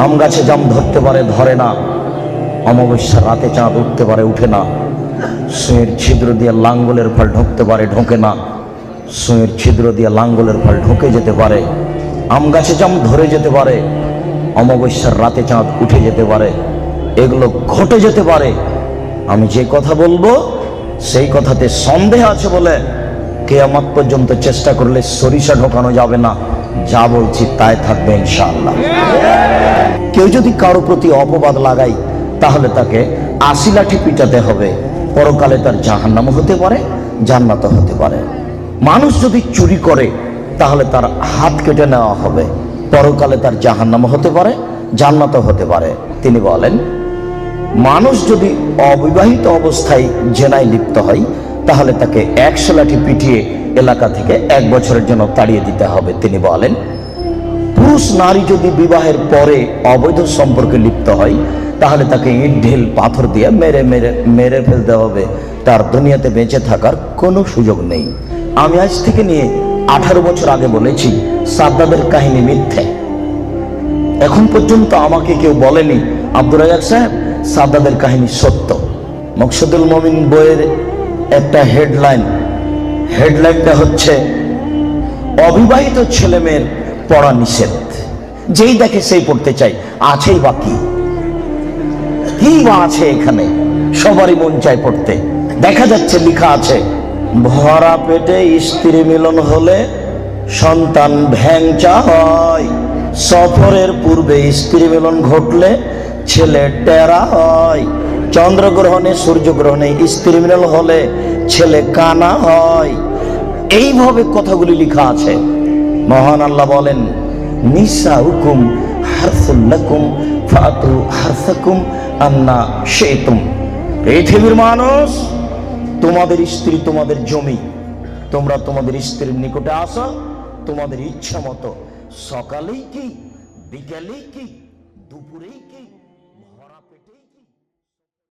আম গাছে জাম ধরতে পারে, ধরে না। অমাবস্যার রাতে চাঁদ উঠতে পারে, উঠে না। সুঁয়ের ছিদ্র দিয়ে লাঙ্গলের ফল ঢুকতে পারে, ঢোকে না। সুঁয়ের ছিদ্র দিয়ে লাঙ্গলের ফল ঢুকে যেতে পারে। আম গাছে জাম ধরে যেতে পারে। অমাবস্যার রাতে চাঁদ উঠে যেতে পারে। এগুলো ঘটে যেতে পারে। আমি যে কথা বলব, সেই কথাতে সন্দেহ আছে বলে কেয়ামত পর্যন্ত চেষ্টা করলে সরিষা ঢোকানো যাবে না। যা বলছি তাই থাকবে ইনশাআল্লাহ। কেউ যদি কারও প্রতি অপবাদ লাগাই তাহলে তাকে আশি লাঠি পিটাতে হবে। পরকালে তার জাহান্নাম হতে পারে জান্নাত হতে পারে। মানুষ যদি চুরি করে, তাহলে তার হাত কেটে নেওয়া হবে। পরকালে তার জাহান্নাম হতে পারে জান্নাত হতে পারে। তিনি বলেন, মানুষ যদি অবিবাহিত অবস্থায় জেনায় লিপ্ত হয়, তাহলে তাকে একশো লাঠি পিটিয়ে এলাকা থেকে এক বছরের জন্য তাড়িয়ে দিতে হবে, তিনি বলেন। পুরুষ নারী যদি বিবাহের পরে অবৈধ সম্পর্কে লিপ্ত হয়, তাহলে তাকে ইট, ঢিল, পাথর দিয়ে মেরে মেরে মেরে ফেলতে হবে। তার দুনিয়াতে বেঁচে থাকার কোনো সুযোগ নেই। আমি আজ থেকে নিয়ে আঠারো বছর আগে বলেছি সাদ্দাদের কাহিনী মিথ্যে। এখন পর্যন্ত আমাকে কেউ বলেনি, আব্দুর রাজাক সাহেব সাদ্দাদের কাহিনী সত্য। মকসুদুল মমিন বইয়ের একটা হেডলাইন হেডলাইনটা হচ্ছে, অবিবাহিত ছেলে মেয়ের পড়া নিষেধ। যেই দেখে সেই পড়তে চাই আছেই বাকি কি? বা আছে এখানে? সবারই মন চায় পড়তে। দেখা যাচ্ছে লেখা আছে, ভরা পেটে স্ত্রী মিলন হলে সন্তান ভ্যাংচা হয়। সফরের পূর্বে স্ত্রী মিলন ঘটলে ছেলে টেরা হয়। চন্দ্রগ্রহণে, সূর্যগ্রহণে, স্ত্রী মিলন হলে ছেলে কানা হয়। এইভাবে কথাগুলি লেখা আছে। মহান আল্লাহ বলেন নিসা হুকুম হারফুল্লাকুম ফাতু হারফাকুম আন্না শেতুম পৃথিবীর মানুষ, তোমাদের স্ত্রী তোমাদের জমি। তোমরা তোমাদের স্ত্রীর নিকটে আসো, তোমাদের ইচ্ছা মতো। সকালেই কি, বিকেলেই কি, দুপুরেই কি